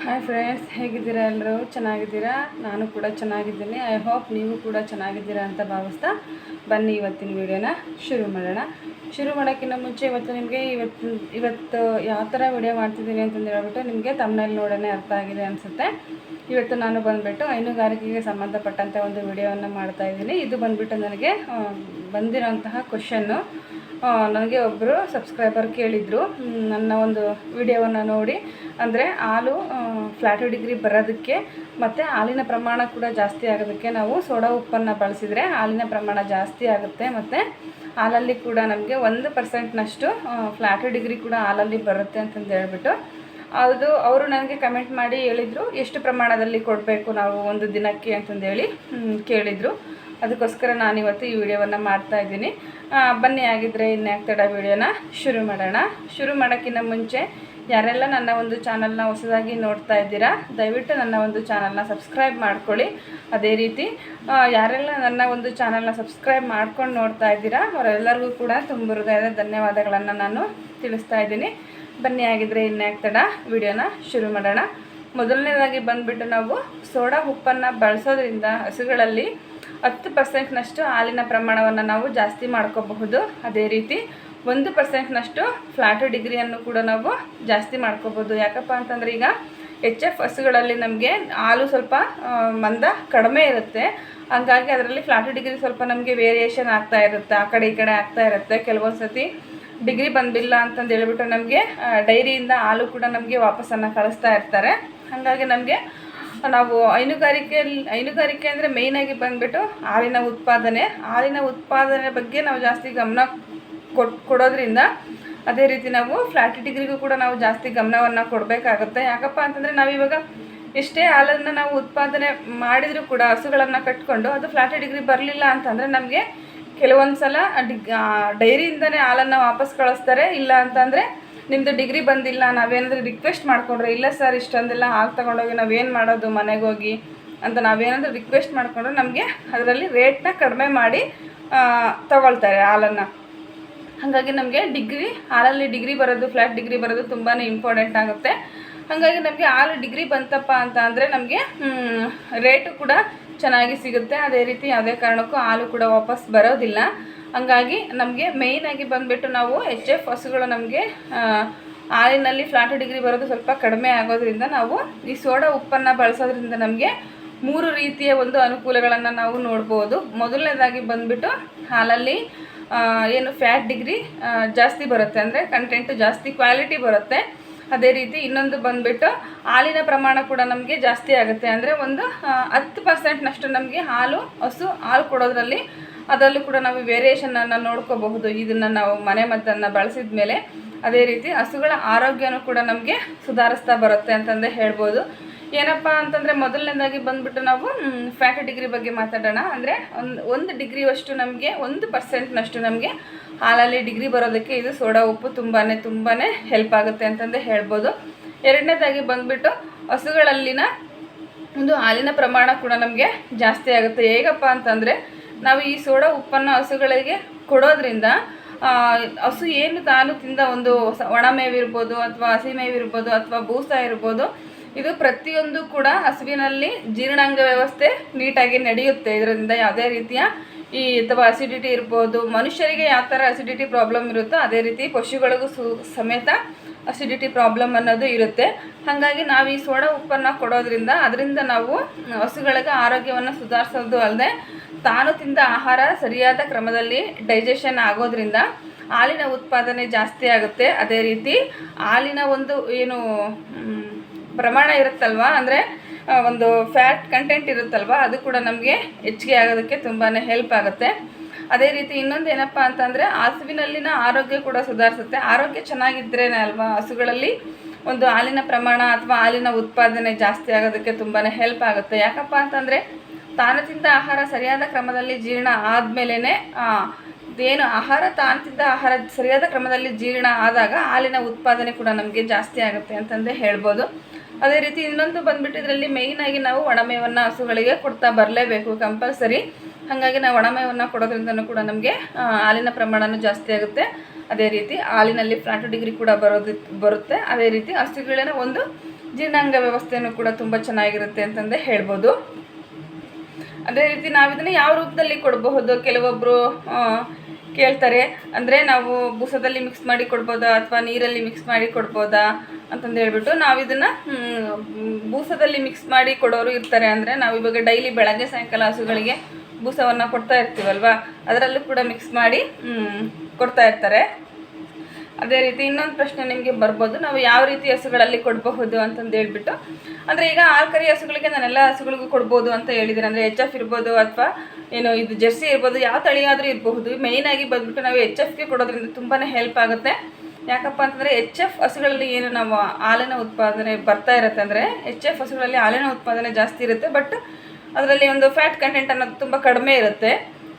Hi friends ಹೇಗಿದ್ದೀರಾ ಎಲ್ಲರೂ? ಚೆನ್ನಾಗಿದ್ದೀರಾ? ನಾನು ಕೂಡ ಚೆನ್ನಾಗಿದ್ದೀನಿ. ಐ ಹೋಪ್ ನೀವು ಕೂಡ ಚೆನ್ನಾಗಿದ್ದೀರಾ ಅಂತ ಭಾವಿಸ್ತಾ ಬನ್ನಿ ಇವತ್ತಿನ ವಿಡಿಯೋನ ಶುರು ಮಾಡೋಣ. ಶುರು ಮಾಡೋಕ್ಕಿಂತ ಮುಂಚೆ ಇವತ್ತು ನಿಮಗೆ ಇವತ್ತು ಇವತ್ತು ಯಾವ ಥರ ವಿಡಿಯೋ ಮಾಡ್ತಿದ್ದೀನಿ ಅಂತಂದು ಹೇಳ್ಬಿಟ್ಟು ನಿಮಗೆ ತಮ್ಮನಲ್ಲಿ ನೋಡೋಣ ಅರ್ಥ ಆಗಿದೆ ಅನಿಸುತ್ತೆ. ಇವತ್ತು ನಾನು ಬಂದುಬಿಟ್ಟು ಹೈನುಗಾರಿಕೆಗೆ ಸಂಬಂಧಪಟ್ಟಂತೆ ಒಂದು ವಿಡಿಯೋವನ್ನು ಮಾಡ್ತಾ ಇದ್ದೀನಿ. ಇದು ಬಂದುಬಿಟ್ಟು ನನಗೆ ಬಂದಿರೋಂತಹ ಕ್ವಶನ್ನು ನನಗೆ ಒಬ್ಬರು ಸಬ್ಸ್ಕ್ರೈಬರ್ ಕೇಳಿದರು. ನನ್ನ ಒಂದು ವಿಡಿಯೋವನ್ನು ನೋಡಿ. ಅಂದರೆ ಹಾಲು ಫ್ಲ್ಯಾಟ್ ಡಿಗ್ರಿ ಬರೋದಕ್ಕೆ ಮತ್ತು ಹಾಲಿನ ಪ್ರಮಾಣ ಕೂಡ ಜಾಸ್ತಿ ಆಗೋದಕ್ಕೆ ನಾವು ಸೋಡಾ ಉಪ್ಪನ್ನು ಬಳಸಿದರೆ ಹಾಲಿನ ಪ್ರಮಾಣ ಜಾಸ್ತಿ ಆಗುತ್ತೆ. ಮತ್ತು ಹಾಲಲ್ಲಿ ಕೂಡ ನಮಗೆ ಒಂದು ಪರ್ಸೆಂಟ್ನಷ್ಟು ಫ್ಲ್ಯಾಟ್ ಡಿಗ್ರಿ ಕೂಡ ಹಾಲಲ್ಲಿ ಬರುತ್ತೆ ಅಂತಂದು ಹೇಳ್ಬಿಟ್ಟು. ಅದು ಅವರು ನನಗೆ ಕಮೆಂಟ್ ಮಾಡಿ ಹೇಳಿದರು, ಎಷ್ಟು ಪ್ರಮಾಣದಲ್ಲಿ ಕೊಡಬೇಕು ನಾವು ಒಂದು ದಿನಕ್ಕೆ ಅಂತಂದೇಳಿ ಕೇಳಿದರು. ಅದಕ್ಕೋಸ್ಕರ ನಾನಿವತ್ತು ಈ ವಿಡಿಯೋವನ್ನು ಮಾಡ್ತಾ ಇದ್ದೀನಿ. ಬನ್ನಿ ಆಗಿದ್ದರೆ ಇನ್ಯಾಕೆ ತಡ ವಿಡಿಯೋನ ಶುರು ಮಾಡೋಣ. ಶುರು ಮಾಡೋಕ್ಕಿಂತ ಮುಂಚೆ ಯಾರೆಲ್ಲ ನನ್ನ ಒಂದು ಚಾನಲ್ನ ಹೊಸದಾಗಿ ನೋಡ್ತಾ ಇದ್ದೀರಾ, ದಯವಿಟ್ಟು ನನ್ನ ಒಂದು ಚಾನಲ್ನ ಸಬ್ಸ್ಕ್ರೈಬ್ ಮಾಡ್ಕೊಳ್ಳಿ. ಅದೇ ರೀತಿ ಯಾರೆಲ್ಲ ನನ್ನ ಒಂದು ಚಾನಲ್ನ ಸಬ್ಸ್ಕ್ರೈಬ್ ಮಾಡ್ಕೊಂಡು ನೋಡ್ತಾ ಇದ್ದೀರಾ, ಅವರೆಲ್ಲರಿಗೂ ಕೂಡ ತುಂಬ ಹೃದಯದ ಧನ್ಯವಾದಗಳನ್ನು ನಾನು ತಿಳಿಸ್ತಾ ಇದ್ದೀನಿ. ಬನ್ನಿ ಆಗಿದ್ದರೆ ಇನ್ಯಾಕೆ ತಡ ವಿಡಿಯೋನ ಶುರು ಮಾಡೋಣ. ಮೊದಲನೇದಾಗಿ ಬಂದುಬಿಟ್ಟು ನಾವು ಸೋಡಾ ಉಪ್ಪನ್ನು ಬಳಸೋದ್ರಿಂದ ಹಸುಗಳಲ್ಲಿ ಹತ್ತು ಪರ್ಸೆಂಟ್ನಷ್ಟು ಹಾಲಿನ ಪ್ರಮಾಣವನ್ನು ನಾವು ಜಾಸ್ತಿ ಮಾಡ್ಕೋಬಹುದು. ಅದೇ ರೀತಿ ಒಂದು ಪರ್ಸೆಂಟ್ನಷ್ಟು ಫ್ಲ್ಯಾಟು ಡಿಗ್ರಿಯನ್ನು ಕೂಡ ನಾವು ಜಾಸ್ತಿ ಮಾಡ್ಕೋಬೋದು ಯಾಕಪ್ಪ ಅಂತಂದರೆ ಈಗ ಎಚ್ ಎಫ್ ಹಸುಗಳಲ್ಲಿ ನಮಗೆ ಹಾಲು ಸ್ವಲ್ಪ ಮಂದ ಕಡಿಮೆ ಇರುತ್ತೆ. ಹಂಗಾಗಿ ಅದರಲ್ಲಿ ಫ್ಲ್ಯಾಟು ಡಿಗ್ರಿ ಸ್ವಲ್ಪ ನಮಗೆ ವೇರಿಯೇಷನ್ ಆಗ್ತಾ ಇರುತ್ತೆ. ಆ ಕಡೆ ಈ ಕಡೆ ಆಗ್ತಾ ಇರುತ್ತೆ. ಕೆಲವೊಂದು ಸತಿ ಡಿಗ್ರಿ ಬಂದಿಲ್ಲ ಅಂತಂದು ಹೇಳ್ಬಿಟ್ಟು ನಮಗೆ ಡೈರಿಯಿಂದ ಹಾಲು ಕೂಡ ನಮಗೆ ವಾಪಸ್ಸನ್ನು ಕಳಿಸ್ತಾ ಇರ್ತಾರೆ. ಹಾಗಾಗಿ ನಮಗೆ ನಾವು ಹೈನುಗಾರಿಕೆ ಹೈನುಗಾರಿಕೆ ಅಂದರೆ ಮೇಯ್ನಾಗಿ ಬಂದುಬಿಟ್ಟು ಹಾಲಿನ ಉತ್ಪಾದನೆ. ಹಾಲಿನ ಉತ್ಪಾದನೆ ಬಗ್ಗೆ ನಾವು ಜಾಸ್ತಿ ಗಮನ ಕೊಟ್, ಕೊಡೋದ್ರಿಂದ ಅದೇ ರೀತಿ ನಾವು ಫ್ಲ್ಯಾಟ್ ಡಿಗ್ರಿಗೂ ಕೂಡ ನಾವು ಜಾಸ್ತಿ ಗಮನವನ್ನು ಕೊಡಬೇಕಾಗುತ್ತೆ. ಯಾಕಪ್ಪ ಅಂತಂದರೆ ನಾವಿವಾಗ ಎಷ್ಟೇ ಹಾಲನ್ನು ನಾವು ಉತ್ಪಾದನೆ ಮಾಡಿದರೂ ಕೂಡ, ಹಸುಗಳನ್ನು ಕಟ್ಕೊಂಡು ಅದು ಫ್ಲಾಟ್ ಡಿಗ್ರಿ ಬರಲಿಲ್ಲ ಅಂತಂದರೆ ನಮಗೆ ಕೆಲವೊಂದು ಸಲ ಡಿಗ್ ಡೈರಿಯಿಂದನೇ ಹಾಲನ್ನು ವಾಪಸ್ ಕಳಿಸ್ತಾರೆ. ಇಲ್ಲ ಅಂತಂದರೆ ನಿಮ್ಮದು ಡಿಗ್ರಿ ಬಂದಿಲ್ಲ, ನಾವೇನಾದರೂ ರಿಕ್ವೆಸ್ಟ್ ಮಾಡಿಕೊಂಡ್ರೆ, ಇಲ್ಲ ಸರ್, ಇಷ್ಟೊಂದೆಲ್ಲ ಹಾಲು ತಗೊಂಡೋಗಿ ನಾವೇನು ಮಾಡೋದು, ಮನೆಗೆ ಹೋಗಿ ಅಂತ ನಾವೇನಾದರೂ ರಿಕ್ವೆಸ್ಟ್ ಮಾಡಿಕೊಂಡ್ರೆ ನಮಗೆ ಅದರಲ್ಲಿ ರೇಟ್ನ ಕಡಿಮೆ ಮಾಡಿ ತಗೊಳ್ತಾರೆ ಹಾಲನ್ನು. ಹಾಗಾಗಿ ನಮಗೆ ಡಿಗ್ರಿ, ಹಾಲಲ್ಲಿ ಡಿಗ್ರಿ ಬರೋದು ಫ್ಲ್ಯಾಟ್ ಡಿಗ್ರಿ ಬರೋದು ತುಂಬಾ ಇಂಪಾರ್ಟೆಂಟ್ ಆಗುತ್ತೆ. ಹಾಗಾಗಿ ನಮಗೆ ಆರು ಡಿಗ್ರಿ ಬಂತಪ್ಪ ಅಂತ ಅಂದರೆ ನಮಗೆ ರೇಟು ಕೂಡ ಚೆನ್ನಾಗಿ ಸಿಗುತ್ತೆ. ಅದೇ ರೀತಿ ಯಾವುದೇ ಕಾರಣಕ್ಕೂ ಹಾಲು ಕೂಡ ವಾಪಸ್ ಬರೋದಿಲ್ಲ. ಹಂಗಾಗಿ ನಮಗೆ ಮೇಯ್ನಾಗಿ ಬಂದುಬಿಟ್ಟು ನಾವು ಎಚ್ ಎಫ್ ಹಸುಗಳು ನಮಗೆ ಹಾಲಿನಲ್ಲಿ ಫ್ಲಾಟ್ ಡಿಗ್ರಿ ಬರೋದು ಸ್ವಲ್ಪ ಕಡಿಮೆ ಆಗೋದ್ರಿಂದ ನಾವು ಈ ಸೋಡಾ ಉಪ್ಪನ್ನು ಬಳಸೋದ್ರಿಂದ ನಮಗೆ ಮೂರು ರೀತಿಯ ಒಂದು ಅನುಕೂಲಗಳನ್ನು ನಾವು ನೋಡ್ಬೋದು. ಮೊದಲನೇದಾಗಿ ಬಂದುಬಿಟ್ಟು ಹಾಲಲ್ಲಿ ಏನು ಫ್ಯಾಟ್ ಡಿಗ್ರಿ ಜಾಸ್ತಿ ಬರುತ್ತೆ. ಅಂದರೆ ಕಂಟೆಂಟು ಜಾಸ್ತಿ ಕ್ವಾಲಿಟಿ ಬರುತ್ತೆ. ಅದೇ ರೀತಿ ಇನ್ನೊಂದು ಬಂದುಬಿಟ್ಟು ಹಾಲಿನ ಪ್ರಮಾಣ ಕೂಡ ನಮಗೆ ಜಾಸ್ತಿ ಆಗುತ್ತೆ. ಅಂದರೆ ಒಂದು ಹತ್ತು ಪರ್ಸೆಂಟ್ನಷ್ಟು ನಮಗೆ ಹಾಲು, ಹಸು, ಹಾಲು ಕೊಡೋದ್ರಲ್ಲಿ ಅದರಲ್ಲೂ ಕೂಡ ನಾವು ವೇರಿಯೇಷನನ್ನು ನೋಡ್ಕೋಬಹುದು. ಇದನ್ನು ನಾವು ಮನೆ ಮದ್ದನ್ನು ಬಳಸಿದ ಮೇಲೆ ಅದೇ ರೀತಿ ಹಸುಗಳ ಆರೋಗ್ಯನೂ ಕೂಡ ನಮಗೆ ಸುಧಾರಿಸ್ತಾ ಬರುತ್ತೆ ಅಂತಂದು ಹೇಳ್ಬೋದು. ಏನಪ್ಪ ಅಂತಂದರೆ ಮೊದಲನೇದಾಗಿ ಬಂದ್ಬಿಟ್ಟು ನಾವು ಫ್ಯಾಟ್ ಡಿಗ್ರಿ ಬಗ್ಗೆ ಮಾತಾಡೋಣ. ಅಂದರೆ ಒಂದು ಒಂದು ಡಿಗ್ರಿಯಷ್ಟು ನಮಗೆ, ಒಂದು ಪರ್ಸೆಂಟ್ನಷ್ಟು ನಮಗೆ ಹಾಲಲ್ಲಿ ಡಿಗ್ರಿ ಬರೋದಕ್ಕೆ ಇದು ಸೋಡಾ ಉಪ್ಪು ತುಂಬಾ ತುಂಬಾ ಹೆಲ್ಪ್ ಆಗುತ್ತೆ ಅಂತಂದು ಹೇಳ್ಬೋದು. ಎರಡನೇದಾಗಿ ಬಂದ್ಬಿಟ್ಟು ಹಸುಗಳಲ್ಲಿನ ಒಂದು ಹಾಲಿನ ಪ್ರಮಾಣ ಕೂಡ ನಮಗೆ ಜಾಸ್ತಿ ಆಗುತ್ತೆ. ಹೇಗಪ್ಪ ಅಂತಂದರೆ ನಾವು ಈ ಸೋಡಾ ಉಪ್ಪನ್ನು ಹಸುಗಳಿಗೆ ಕೊಡೋದ್ರಿಂದ ಹಸು ಏನು ತಾನು ತಿಂದ ಒಂದು ಒಣ ಮೇವಿರ್ಬೋದು ಅಥವಾ ಹಸಿ ಮೇವಿರ್ಬೋದು ಅಥವಾ ಬೂಸ ಇರ್ಬೋದು, ಇದು ಪ್ರತಿಯೊಂದು ಕೂಡ ಹಸುವಿನಲ್ಲಿ ಜೀರ್ಣಾಂಗ ವ್ಯವಸ್ಥೆ ನೀಟಾಗಿ ನಡೆಯುತ್ತೆ. ಇದರಿಂದ ಯಾವುದೇ ರೀತಿಯ ಈ ಅಥವಾ ಅಸಿಡಿಟಿ ಇರ್ಬೋದು, ಮನುಷ್ಯರಿಗೆ ಯಾವ ಥರ ಅಸಿಡಿಟಿ ಪ್ರಾಬ್ಲಮ್ ಇರುತ್ತೋ ಅದೇ ರೀತಿ ಪಶುಗಳಿಗೂ ಸು ಸಮೇತ ಅಸಿಡಿಟಿ ಪ್ರಾಬ್ಲಮ್ ಅನ್ನೋದು ಇರುತ್ತೆ. ಹಾಗಾಗಿ ನಾವು ಈ ಸೋಡಾ ಉಪ್ಪನ್ನು ಕೊಡೋದ್ರಿಂದ, ಅದರಿಂದ ನಾವು ಹಸುಗಳಿಗೆ ಆರೋಗ್ಯವನ್ನು ಸುಧಾರಿಸೋದು ಅಲ್ಲದೆ ತಾನು ತಿಂದ ಆಹಾರ ಸರಿಯಾದ ಕ್ರಮದಲ್ಲಿ ಡೈಜೆಷನ್ ಆಗೋದ್ರಿಂದ ಹಾಲಿನ ಉತ್ಪಾದನೆ ಜಾಸ್ತಿ ಆಗುತ್ತೆ. ಅದೇ ರೀತಿ ಹಾಲಿನ ಒಂದು ಏನು ಪ್ರಮಾಣ ಇರುತ್ತಲ್ವ? ಅಂದರೆ ಒಂದು ಫ್ಯಾಟ್ ಕಂಟೆಂಟ್ ಇರುತ್ತಲ್ವ? ಅದು ಕೂಡ ನಮಗೆ ಹೆಚ್ಚಿಗೆ ಆಗೋದಕ್ಕೆ ತುಂಬಾ ಹೆಲ್ಪ್ ಆಗುತ್ತೆ. ಅದೇ ರೀತಿ ಇನ್ನೊಂದು ಏನಪ್ಪ ಅಂತಂದರೆ, ಹಸುವಿನಲ್ಲಿನ ಆರೋಗ್ಯ ಕೂಡ ಸುಧಾರಿಸುತ್ತೆ. ಆರೋಗ್ಯ ಚೆನ್ನಾಗಿದ್ರೇನೆ ಅಲ್ವಾ? ಹಸುಗಳಲ್ಲಿ ಒಂದು ಹಾಲಿನ ಪ್ರಮಾಣ ಅಥವಾ ಹಾಲಿನ ಉತ್ಪಾದನೆ ಜಾಸ್ತಿ ಆಗೋದಕ್ಕೆ ತುಂಬಾ ಹೆಲ್ಪ್ ಆಗುತ್ತೆ. ಯಾಕಪ್ಪ ಅಂತಂದರೆ ತಾನು ತಿಂದ ಆಹಾರ ಸರಿಯಾದ ಕ್ರಮದಲ್ಲಿ ಜೀರ್ಣ ಆದಮೇಲೆ ಏನು ಆಹಾರ ತಾನು ತಿಂದ ಆಹಾರ ಸರಿಯಾದ ಕ್ರಮದಲ್ಲಿ ಜೀರ್ಣ ಆದಾಗ ಹಾಲಿನ ಉತ್ಪಾದನೆ ಕೂಡ ನಮಗೆ ಜಾಸ್ತಿ ಆಗುತ್ತೆ ಅಂತಂದೇ ಹೇಳ್ಬೋದು. ಅದೇ ರೀತಿ ಇನ್ನೊಂದು ಬಂದ್ಬಿಟ್ಟು ಇದರಲ್ಲಿ ಮೇಯ್ನಾಗಿ ನಾವು ಒಣಮೇವನ್ನು ಹಸುಗಳಿಗೆ ಕೊಡ್ತಾ ಬರಲೇಬೇಕು ಕಂಪಲ್ಸರಿ ಹಾಗಾಗಿ ನಾವು ಒಣಮೇವನ್ನು ಕೊಡೋದ್ರಿಂದನೂ ಕೂಡ ನಮಗೆ ಹಾಲಿನ ಪ್ರಮಾಣನೂ ಜಾಸ್ತಿ ಆಗುತ್ತೆ. ಅದೇ ರೀತಿ ಹಾಲಿನಲ್ಲಿ ಫ್ಲಾಟು ಡಿಗ್ರಿ ಕೂಡ ಬರೋದು, ಬರುತ್ತೆ. ಅದೇ ರೀತಿ ಹಸುಗಳಿನ ಒಂದು ಜೀರ್ಣಾಂಗ ವ್ಯವಸ್ಥೆಯೂ ಕೂಡ ತುಂಬ ಚೆನ್ನಾಗಿರುತ್ತೆ ಅಂತಂದೇ ಹೇಳ್ಬೋದು. ಅದೇ ರೀತಿ ನಾವು ಇದನ್ನು ಯಾವ ರೂಪದಲ್ಲಿ ಕೊಡಬಹುದು? ಕೆಲವೊಬ್ಬರು ಕೇಳ್ತಾರೆ. ಅಂದರೆ ನಾವು ಬೂಸದಲ್ಲಿ ಮಿಕ್ಸ್ ಮಾಡಿ ಕೊಡ್ಬೋದಾ? ಅಥವಾ ನೀರಲ್ಲಿ ಮಿಕ್ಸ್ ಮಾಡಿ ಕೊಡ್ಬೋದಾ? ಅಂತಂದು ಹೇಳ್ಬಿಟ್ಟು ನಾವು ಇದನ್ನು ಬೂಸದಲ್ಲಿ ಮಿಕ್ಸ್ ಮಾಡಿ ಕೊಡೋರು ಇರ್ತಾರೆ. ಅಂದರೆ ನಾವು ಇವಾಗ ಡೈಲಿ ಬೆಳಗ್ಗೆ ಸಾಯಂಕಾಲ ಹಸುಗಳಿಗೆ ಬೂಸವನ್ನು ಕೊಡ್ತಾ ಇರ್ತೀವಲ್ವಾ? ಅದರಲ್ಲೂ ಕೂಡ ಮಿಕ್ಸ್ ಮಾಡಿ ಕೊಡ್ತಾ ಇರ್ತಾರೆ. ಅದೇ ರೀತಿ ಇನ್ನೊಂದು ಪ್ರಶ್ನೆ ನಿಮಗೆ ಬರ್ಬೋದು. ನಾವು ಯಾವ ರೀತಿ ಹಸುಗಳಲ್ಲಿ ಕೊಡಬಹುದು ಅಂತಂದು ಹೇಳ್ಬಿಟ್ಟು. ಅಂದರೆ ಈಗ ಆಲ್ಕರಿ ಹಸುಗಳಿಗೆ ನಾನೆಲ್ಲ ಹಸುಗಳಿಗೂ ಕೊಡ್ಬೋದು ಅಂತ ಹೇಳಿದ್ದೀನಿ ಅಂದರೆ ಎಚ್ ಎಫ್ ಇರ್ಬೋದು ಅಥವಾ ಏನು ಇದು ಜೆರ್ಸಿ ಇರ್ಬೋದು, ಯಾವ ತಳಿಯಾದರೂ ಇರಬಹುದು. ಮೇಯ್ನಾಗಿ ಬಂದ್ಬಿಟ್ಟು ನಾವು ಎಚ್ ಎಫ್ಗೆ ಕೊಡೋದ್ರಿಂದ ತುಂಬಾ ಹೆಲ್ಪ್ ಆಗುತ್ತೆ. ಯಾಕಪ್ಪ ಅಂತಂದರೆ ಎಚ್ ಎಫ್ ಹಸುಗಳಲ್ಲಿ ಏನು ನಾವು ಹಾಲಿನ ಉತ್ಪಾದನೆ ಬರ್ತಾ ಇರುತ್ತೆ. ಅಂದರೆ ಎಚ್ ಎಫ್ ಹಸುಗಳಲ್ಲಿ ಹಾಲಿನ ಉತ್ಪಾದನೆ ಜಾಸ್ತಿ ಇರುತ್ತೆ. ಬಟ್ ಅದರಲ್ಲಿ ಒಂದು ಫ್ಯಾಟ್ ಕಂಟೆಂಟ್ ಅನ್ನೋದು ತುಂಬ ಕಡಿಮೆ ಇರುತ್ತೆ.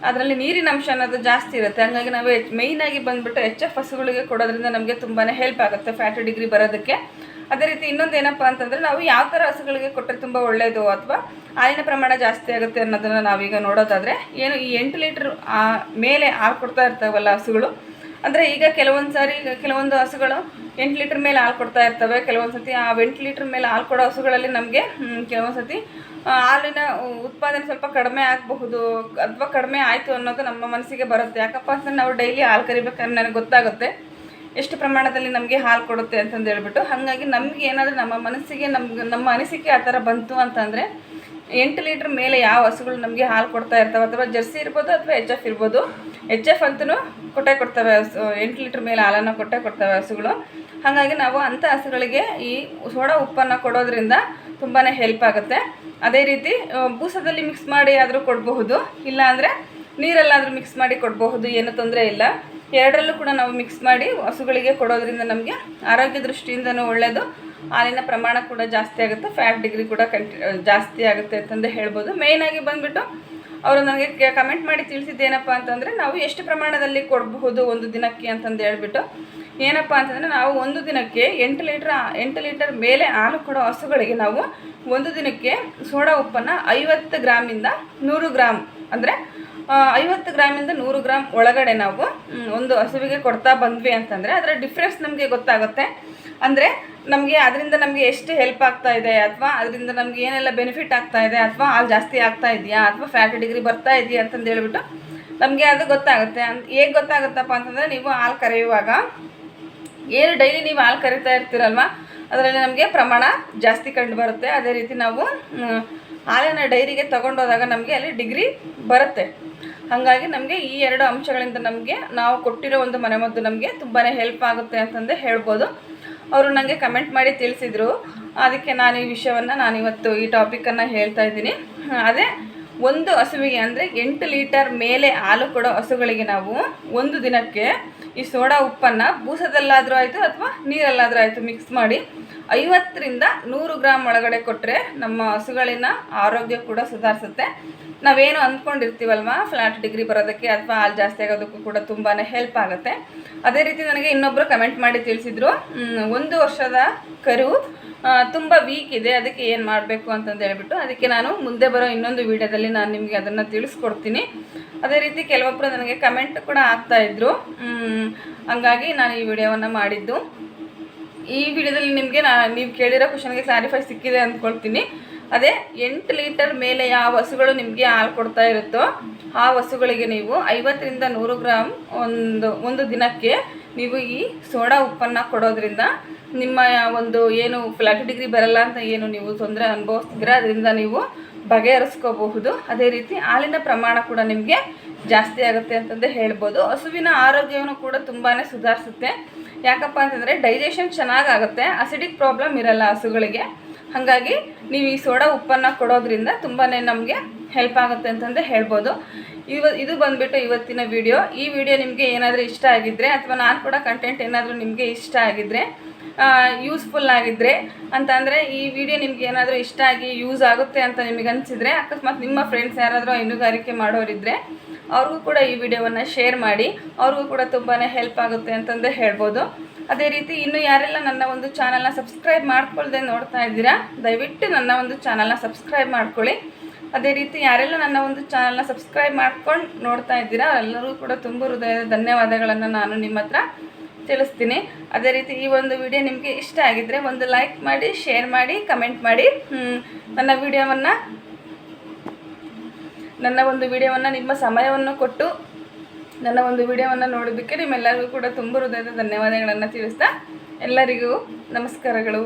ಅದರಲ್ಲಿ ನೀರಿನ ಅಂಶ ಅನ್ನೋದು ಜಾಸ್ತಿ ಇರುತ್ತೆ. ಹಾಗಾಗಿ ನಾವು ಮೇಯ್ನ್ ಮೇಯ್ನಾಗಿ ಬಂದ್ಬಿಟ್ಟು ಎಚ್ ಎಫ್ ಹಸುಗಳಿಗೆ ಕೊಡೋದ್ರಿಂದ ನಮಗೆ ತುಂಬಾ ಹೆಲ್ಪ್ ಆಗುತ್ತೆ ಫ್ಯಾಟ್ ಡಿಗ್ರಿ ಬರೋದಕ್ಕೆ. ಅದೇ ರೀತಿ ಇನ್ನೊಂದು ಏನಪ್ಪ ಅಂತಂದರೆ ನಾವು ಯಾವ ಥರ ಹಸುಗಳಿಗೆ ಕೊಟ್ಟರೆ ತುಂಬ ಒಳ್ಳೆಯದು ಅಥವಾ ಹಾಲಿನ ಪ್ರಮಾಣ ಜಾಸ್ತಿ ಆಗುತ್ತೆ ಅನ್ನೋದನ್ನು ನಾವೀಗ ನೋಡೋದಾದರೆ, ಏನು ಈ ಎಂಟು ಲೀಟ್ರ್ ಮೇಲೆ ಹಾಲು ಕೊಡ್ತಾ ಇರ್ತಾವಲ್ಲ ಹಸುಗಳು, ಅಂದರೆ ಈಗ ಕೆಲವೊಂದು ಸಾರಿ ಕೆಲವೊಂದು ಹಸುಗಳು ಎಂಟು ಲೀಟ್ರ್ ಮೇಲೆ ಹಾಲು ಕೊಡ್ತಾ ಇರ್ತವೆ. ಕೆಲವೊಂದು ಸತಿ ಆ ಎಂಟು ಲೀಟ್ರ್ ಮೇಲೆ ಹಾಲು ಕೊಡೋ ಹಸುಗಳಲ್ಲಿ ನಮಗೆ ಕೆಲವೊಂದು ಸತಿ ಹಾಲಿನ ಉತ್ಪಾದನೆ ಸ್ವಲ್ಪ ಕಡಿಮೆ ಆಗಬಹುದು, ಅಥವಾ ಕಡಿಮೆ ಆಯಿತು ಅನ್ನೋದು ನಮ್ಮ ಮನಸ್ಸಿಗೆ ಬರುತ್ತೆ. ಯಾಕಪ್ಪ ಅಂತಂದ್ರೆ ನಾವು ಡೈಲಿ ಹಾಲು ಕರಿಬೇಕಂದ್ರೆ ನನಗೆ ಗೊತ್ತಾಗುತ್ತೆ. ಎಷ್ಟು ಪ್ರಮಾಣದಲ್ಲಿ ನಮಗೆ ಹಾಲು ಕೊಡುತ್ತೆ ಅಂತಂದು ಹೇಳ್ಬಿಟ್ಟು, ಹಾಗಾಗಿ ನಮಗೆ ಏನಾದರೂ ನಮ್ಮ ಮನಸ್ಸಿಗೆ ನಮ್ಗೆ ನಮ್ಮ ಅನಿಸಿಕೆ ಆ ಥರ ಬಂತು ಅಂತಂದರೆ, ಎಂಟು ಲೀಟ್ರ್ ಮೇಲೆ ಯಾವ ಹಸುಗಳು ನಮಗೆ ಹಾಲು ಕೊಡ್ತಾ ಇರ್ತವೆ, ಅಥವಾ ಜರ್ಸಿ ಇರ್ಬೋದು ಅಥವಾ ಎಚ್ ಎಫ್ ಇರ್ಬೋದು, ಎಚ್ ಎಫ್ ಅಂತೂ ಕೊಟ್ಟೆ ಕೊಡ್ತವೆ ಹಸು, ಎಂಟು ಲೀಟ್ರ್ ಮೇಲೆ ಹಾಲನ್ನು ಕೊಟ್ಟೆ ಕೊಡ್ತವೆ ಹಸುಗಳು. ಹಾಗಾಗಿ ನಾವು ಅಂಥ ಹಸುಗಳಿಗೆ ಈ ಸೋಡಾ ಉಪ್ಪನ್ನು ಕೊಡೋದ್ರಿಂದ ತುಂಬಾ ಹೆಲ್ಪ್ ಆಗುತ್ತೆ. ಅದೇ ರೀತಿ ಬೂಸದಲ್ಲಿ ಮಿಕ್ಸ್ ಮಾಡಿ ಆದರೂ ಕೊಡಬಹುದು. ಇಲ್ಲಾಂದರೆ ನೀರಲ್ಲಾದರೂ ಮಿಕ್ಸ್ ಮಾಡಿ ಕೊಡಬಹುದು, ಏನು ತೊಂದರೆ ಇಲ್ಲ. ಎರಡರಲ್ಲೂ ಕೂಡ ನಾವು ಮಿಕ್ಸ್ ಮಾಡಿ ಹಸುಗಳಿಗೆ ಕೊಡೋದ್ರಿಂದ ನಮಗೆ ಆರೋಗ್ಯ ದೃಷ್ಟಿಯಿಂದನೂ ಒಳ್ಳೆಯದು ಹಾಲಿನ ಪ್ರಮಾಣ ಕೂಡ ಜಾಸ್ತಿ ಆಗುತ್ತೆ ಫ್ಯಾಟ್ ಡಿಗ್ರಿ ಕೂಡ ಕಂಟಿ ಜಾಸ್ತಿ ಆಗುತ್ತೆ ಅಂತಂದು ಹೇಳ್ಬೋದು. ಮೇಯ್ನಾಗಿ ಬಂದುಬಿಟ್ಟು ಅವರು ನನಗೆ ಕಮೆಂಟ್ ಮಾಡಿ ತಿಳಿಸಿದ್ದೇನಪ್ಪ ಅಂತಂದರೆ, ನಾವು ಎಷ್ಟು ಪ್ರಮಾಣದಲ್ಲಿ ಕೊಡಬಹುದು ಒಂದು ದಿನಕ್ಕೆ ಅಂತಂದು ಹೇಳ್ಬಿಟ್ಟು ಏನಪ್ಪ ಅಂತಂದರೆ ನಾವು ಒಂದು ದಿನಕ್ಕೆ ಎಂಟು ಲೀಟ್ರ್, ಎಂಟು ಲೀಟರ್ ಮೇಲೆ ಹಾಲು ಕೊಡೋ ಹಸುಗಳಿಗೆ ನಾವು ಒಂದು ದಿನಕ್ಕೆ ಸೋಡಾ ಉಪ್ಪನ್ನು ಐವತ್ತು ಗ್ರಾಮಿಂದ ನೂರು ಗ್ರಾಮ್ ಅಂದರೆ ಐವತ್ತು ಗ್ರಾಮಿಂದ ನೂರು ಗ್ರಾಮ್ ಒಳಗಡೆ ನಾವು ಒಂದು ಹಸುವಿಗೆ ಕೊಡ್ತಾ ಬಂದ್ವಿ ಅಂತಂದರೆ ಅದರ ಡಿಫ್ರೆನ್ಸ್ ನಮಗೆ ಗೊತ್ತಾಗುತ್ತೆ. ಅಂದರೆ, ನಮಗೆ ಅದರಿಂದ ನಮಗೆ ಎಷ್ಟು ಹೆಲ್ಪ್ ಆಗ್ತಾ ಇದೆ ಅಥವಾ ಅದರಿಂದ ನಮಗೆ ಏನೆಲ್ಲ ಬೆನಿಫಿಟ್ ಆಗ್ತಾ ಇದೆ ಅಥವಾ ಹಾಲು ಜಾಸ್ತಿ ಆಗ್ತಾ ಇದೆಯಾ ಅಥವಾ ಫ್ಯಾಟ್ ಡಿಗ್ರಿ ಬರ್ತಾ ಇದೆಯಾ ಅಂತಂದು ಹೇಳ್ಬಿಟ್ಟು ನಮಗೆ ಅದು ಗೊತ್ತಾಗುತ್ತೆ. ಅಂತ ಹೇಗೆ ಗೊತ್ತಾಗುತ್ತಪ್ಪ ಅಂತಂದರೆ ನೀವು ಹಾಲು ಕರೆಯುವಾಗ ಏನು ಡೈಲಿ ನೀವು ಹಾಲು ಕರಿತಾ ಇರ್ತೀರಲ್ವ? ಅದರಲ್ಲಿ ನಮಗೆ ಪ್ರಮಾಣ ಜಾಸ್ತಿ ಕಂಡು ಬರುತ್ತೆ. ಅದೇ ರೀತಿ ನಾವು ಹಾಲಿನ ಡೈರಿಗೆ ತಗೊಂಡೋದಾಗ ನಮಗೆ ಅಲ್ಲಿ ಡಿಗ್ರಿ ಬರುತ್ತೆ. ಹಾಗಾಗಿ ನಮಗೆ ಈ ಎರಡು ಅಂಶಗಳಿಂದ ನಮಗೆ, ನಾವು ಕೊಟ್ಟಿರೋ ಒಂದು ಮನೆಮದ್ದು ನಮಗೆ ತುಂಬಾ ಹೆಲ್ಪ್ ಆಗುತ್ತೆ ಅಂತಂದು ಹೇಳ್ಬೋದು. ಅವರು ನನಗೆ ಕಮೆಂಟ್ ಮಾಡಿ ತಿಳಿಸಿದರು. ಅದಕ್ಕೆ ನಾನು ಈ ವಿಷಯವನ್ನು ನಾನಿವತ್ತು ಈ ಟಾಪಿಕನ್ನು ಹೇಳ್ತಾ ಇದ್ದೀನಿ. ಅದೇ ಒಂದು ಹಸುವಿಗೆ ಅಂದರೆ ಎಂಟು ಲೀಟರ್ ಮೇಲೆ ಹಾಲು ಕೊಡೋ ಹಸುಗಳಿಗೆ ನಾವು ಒಂದು ದಿನಕ್ಕೆ ಈ ಸೋಡಾ ಉಪ್ಪನ್ನು ಬೂಸದಲ್ಲಾದರೂ ಆಯಿತು ಅಥವಾ ನೀರಲ್ಲಾದರೂ ಆಯಿತು ಮಿಕ್ಸ್ ಮಾಡಿ ಐವತ್ತರಿಂದ ನೂರು ಗ್ರಾಮ್ ಒಳಗಡೆ ಕೊಟ್ಟರೆ ನಮ್ಮ ಹಸುಗಳಿನ ಆರೋಗ್ಯ ಕೂಡ ಸುಧಾರಿಸುತ್ತೆ. ನಾವೇನು ಅಂದ್ಕೊಂಡಿರ್ತೀವಲ್ವ ಫ್ಲಾಟ್ ಡಿಗ್ರಿ ಬರೋದಕ್ಕೆ ಅಥವಾ ಹಾಲು ಜಾಸ್ತಿ ಆಗೋದಕ್ಕೂ ಕೂಡ ತುಂಬಾ ಹೆಲ್ಪ್ ಆಗುತ್ತೆ. ಅದೇ ರೀತಿ ನನಗೆ ಇನ್ನೊಬ್ಬರು ಕಮೆಂಟ್ ಮಾಡಿ ತಿಳಿಸಿದ್ರು ಒಂದು ವರ್ಷದ ಕರು ತುಂಬ ವೀಕ್ ಇದೆ, ಅದಕ್ಕೆ ಏನು ಮಾಡಬೇಕು ಅಂತಂದು ಹೇಳ್ಬಿಟ್ಟು, ಅದಕ್ಕೆ ನಾನು ಮುಂದೆ ಬರೋ ಇನ್ನೊಂದು ವಿಡಿಯೋದಲ್ಲಿ ನಾನು ನಿಮಗೆ ಅದನ್ನು ತಿಳಿಸ್ಕೊಡ್ತೀನಿ. ಅದೇ ರೀತಿ ಕೆಲವೊಬ್ಬರು ನನಗೆ ಕಮೆಂಟ್ ಕೂಡ ಆಗ್ತಾಯಿದ್ರು ಹಂಗಾಗಿ ನಾನು ಈ ವಿಡಿಯೋವನ್ನು ಮಾಡಿದ್ದು. ಈ ವಿಡಿಯೋದಲ್ಲಿ ನಿಮಗೆ ನಾ ನೀವು ಕೇಳಿರೋ ಕ್ವಶನ್ಗೆ ಕ್ಲಾರಿಫೈ ಸಿಕ್ಕಿದೆ ಅಂದ್ಕೊಳ್ತೀನಿ. ಅದೇ ಎಂಟು ಲೀಟರ್ ಮೇಲೆ ಯಾವ ಹಸುಗಳು ನಿಮಗೆ ಹಾಲು ಕೊಡ್ತಾ ಇರುತ್ತೋ, ಆ ಹಸುಗಳಿಗೆ ನೀವು ಐವತ್ತರಿಂದ ನೂರು ಗ್ರಾಮ್ ಒಂದು ಒಂದು ದಿನಕ್ಕೆ ನೀವು ಈ ಸೋಡಾ ಉಪ್ಪನ್ನು ಕೊಡೋದ್ರಿಂದ ನಿಮ್ಮ ಒಂದು ಏನು ಫ್ಲಾಟ್ ಡಿಗ್ರಿ ಬರಲ್ಲ ಅಂತ ಏನು ನೀವು ತೊಂದರೆ ಅನುಭವಿಸ್ತಿದ್ರೆ ಅದರಿಂದ ನೀವು ಬಗೆಹರಿಸ್ಕೋಬಹುದು. ಅದೇ ರೀತಿ ಹಾಲಿನ ಪ್ರಮಾಣ ಕೂಡ ನಿಮಗೆ ಜಾಸ್ತಿ ಆಗುತ್ತೆ ಅಂತಂದೇ ಹೇಳ್ಬೋದು. ಹಸುವಿನ ಆರೋಗ್ಯವನ್ನು ಕೂಡ ತುಂಬಾ ಸುಧಾರಿಸುತ್ತೆ. ಯಾಕಪ್ಪ ಅಂತಂದರೆ ಡೈಜೆಷನ್ ಚೆನ್ನಾಗಾಗುತ್ತೆ ಅಸಿಡಿಕ್ ಪ್ರಾಬ್ಲಮ್ ಇರಲ್ಲ ಹಸುಗಳಿಗೆ. ಹಾಗಾಗಿ ನೀವು ಈ ಸೋಡಾ ಉಪ್ಪನ್ನು ಕೊಡೋದ್ರಿಂದ ತುಂಬಾ ನಮಗೆ ಹೆಲ್ಪ್ ಆಗುತ್ತೆ ಅಂತಂದರೆ ಹೇಳ್ಬೋದು. ಇವ, ಇದು ಬಂದುಬಿಟ್ಟು ಇವತ್ತಿನ ವಿಡಿಯೋ ಈ ವಿಡಿಯೋ ನಿಮಗೆ ಏನಾದರೂ ಇಷ್ಟ ಆಗಿದ್ದರೆ ಅಥವಾ ನಾನು ಕೂಡ ಕಂಟೆಂಟ್ ಏನಾದರೂ ನಿಮಗೆ ಇಷ್ಟ ಆಗಿದ್ದರೆ ಯೂಸ್ಫುಲ್ ಆಗಿದ್ದರೆ ಅಂತಂದರೆ ಈ ವಿಡಿಯೋ ನಿಮ್ಗೆ ಏನಾದರೂ ಇಷ್ಟ ಆಗಿ ಯೂಸ್ ಆಗುತ್ತೆ ಅಂತ ನಿಮಗೆ ಅನಿಸಿದರೆ, ಅಕಸ್ಮಾತ್ ನಿಮ್ಮ ಫ್ರೆಂಡ್ಸ್ ಯಾರಾದರೂ ಹೈನುಗಾರಿಕೆ ಮಾಡೋರಿದ್ದರೆ ಅವ್ರಿಗೂ ಕೂಡ ಈ ವಿಡಿಯೋವನ್ನು ಶೇರ್ ಮಾಡಿ, ಅವ್ರಿಗೂ ಕೂಡ ತುಂಬಾ ಹೆಲ್ಪ್ ಆಗುತ್ತೆ ಅಂತಂದು ಹೇಳ್ಬೋದು. ಅದೇ ರೀತಿ ಇನ್ನು ಯಾರೆಲ್ಲ ನನ್ನ ಒಂದು ಚಾನಲ್ನ ಸಬ್ಸ್ಕ್ರೈಬ್ ಮಾಡ್ಕೊಳ್ದೆ ನೋಡ್ತಾ ಇದ್ದೀರಾ, ದಯವಿಟ್ಟು ನನ್ನ ಒಂದು ಚಾನಲ್ನ ಸಬ್ಸ್ಕ್ರೈಬ್ ಮಾಡ್ಕೊಳ್ಳಿ. ಅದೇ ರೀತಿ ಯಾರೆಲ್ಲ ನನ್ನ ಒಂದು ಚಾನಲ್ನ ಸಬ್ಸ್ಕ್ರೈಬ್ ಮಾಡ್ಕೊಂಡು ನೋಡ್ತಾ ಇದ್ದೀರಾ, ಎಲ್ಲರಿಗೂ ಕೂಡ ತುಂಬ ಹೃದಯದ ಧನ್ಯವಾದಗಳನ್ನು ನಾನು ನಿಮ್ಮ ಹತ್ರ ತಿಳಿಸ್ತೀನಿ. ಅದೇ ರೀತಿ ಈ ಒಂದು ವಿಡಿಯೋ ನಿಮಗೆ ಇಷ್ಟ ಆಗಿದ್ದರೆ ಒಂದು ಲೈಕ್ ಮಾಡಿ ಶೇರ್ ಮಾಡಿ ಕಮೆಂಟ್ ಮಾಡಿ. ನನ್ನ ವಿಡಿಯೋವನ್ನು ನನ್ನ ಒಂದು ವಿಡಿಯೋವನ್ನು ನಿಮ್ಮ ಸಮಯವನ್ನು ಕೊಟ್ಟು ನನ್ನ ಒಂದು ವಿಡಿಯೋವನ್ನು ನೋಡೋದಕ್ಕೆ ನಿಮ್ಮೆಲ್ಲರಿಗೂ ಕೂಡ ತುಂಬ ಹೃದಯದ ಧನ್ಯವಾದಗಳನ್ನು ತಿಳಿಸ್ತಾ ಎಲ್ಲರಿಗೂ ನಮಸ್ಕಾರಗಳು.